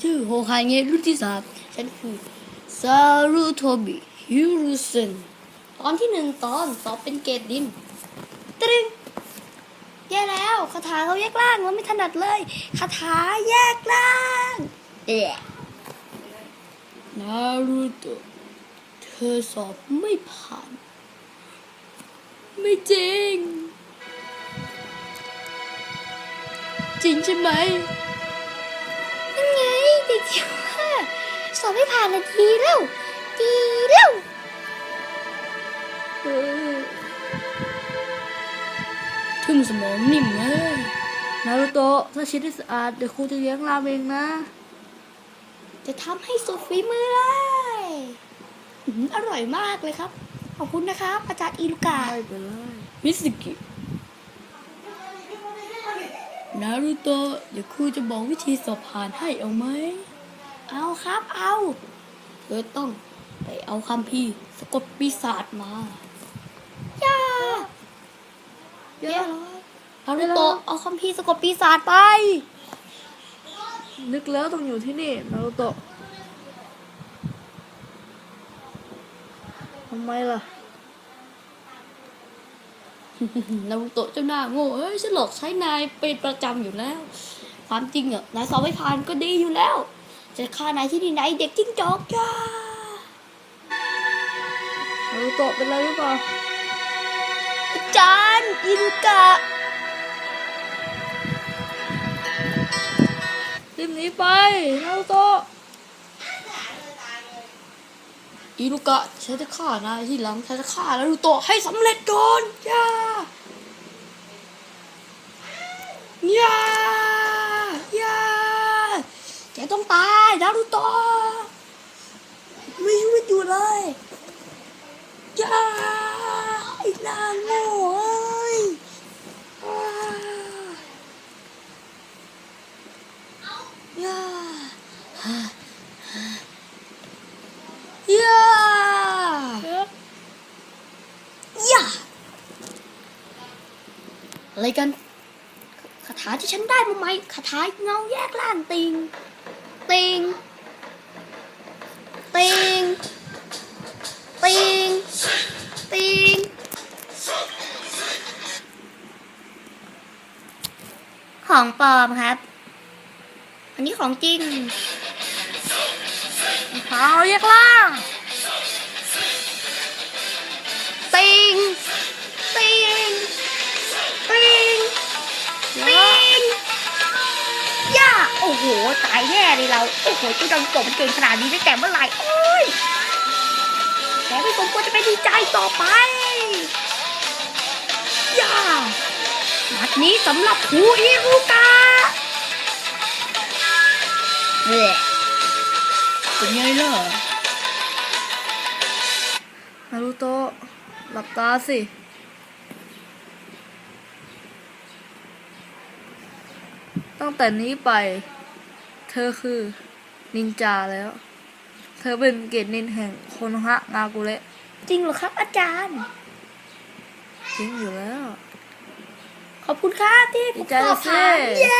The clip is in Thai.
ชื่อโฮคายเงรุ่นที่สามฉันคือซารุโทบิฮิรุเซนตอนที่หนึ่งตอนสอบเป็นเกรดดินตรึงแย่แล้วคาถาเขาแยกล่างเราไม่ถนัดเลยคาถาแยกล่างเอะนารูโตะเธอสอบไม่ผ่าน ไม่จริง จริงใช่ไหม ไงเด็กจิ๋วว่าสอบไม่ผ่านนาทีแล้ว ดีแล้วเออทึ่งสมองนิ่มเลยนารุโตะถ้าชิ้นได้สะอาดเดี๋ยวครูจะเลี้ยงรามเองนะ จะทำให้สุดฝีมือเลยอืมอร่อยมากเลยครับ ขอบคุณนะครับอาจารย์อิรุกะไม่เป็นไรมิสกิ นารูโตะเดี๋ยวครูจะบอกวิธีสอบผ่านให้เอาไหม เอาครับเอา เธอต้องไปเอาคัมภีร์สะกดปีศาจมาย่าเดี๋ยวนารูโตะเอาคัมภีร์สะกดปีศาจไป นึกแล้วต้องอยู่ที่นี่นารุโตะทำไมล่ะ นารูโตะเจ้าหน้าโง่เอ้ยฉันหลอกใช้นายเป็นประจำอยู่แล้ว ความจริงอะนายสอบไม่ผ่านก็ดีอยู่แล้ว จะฆ่านายที่นี่ไหนเด็กจิ้งจอกจ้านารุโตะเป็นไรหรือเปล่าอาจารย์อิรุกะรีบหนีไปนารุโตะอิรุกะฉันจะฆ่านายที่หลังฉันจะฆ่านารูโตะให้สำเร็จก่อนจ้าย่าย่าแก ต้องตายนารูโตะไม่ชีวิตอยู่เลยย่าไอ้นางโง่เอ้ยย่าย่าย่าอะไรกันคาถาที่ฉันได้มาใหม่คาถาเงาแยกล่างติง ติงติงติงติงของปลอมครับ อันนี้ของจริงเท้าแยกล่าง โอ้โหตายแน่เลยเรา โอ้โหเจ้ดังโกบมันเก่งขนาดนี้ตั้แต่เมื่อไหร่โอ้ยแกไม่สมควรจะไปดีใจต่อไปย่านัดนี้สำหรับคูอิรุกะเฮ้ยเป็นไงล่ะนารุโตะหลับตาสิตั้งแต่นี้ไป เธอคือนินจาแล้ว เธอเป็นเกตนินแห่งโคโนฮะงากุเระจริงเหรอครับอาจารย์ จริงอยู่แล้ว ขอบคุณครับที่ผมดีใจสอบผ่านสิเย้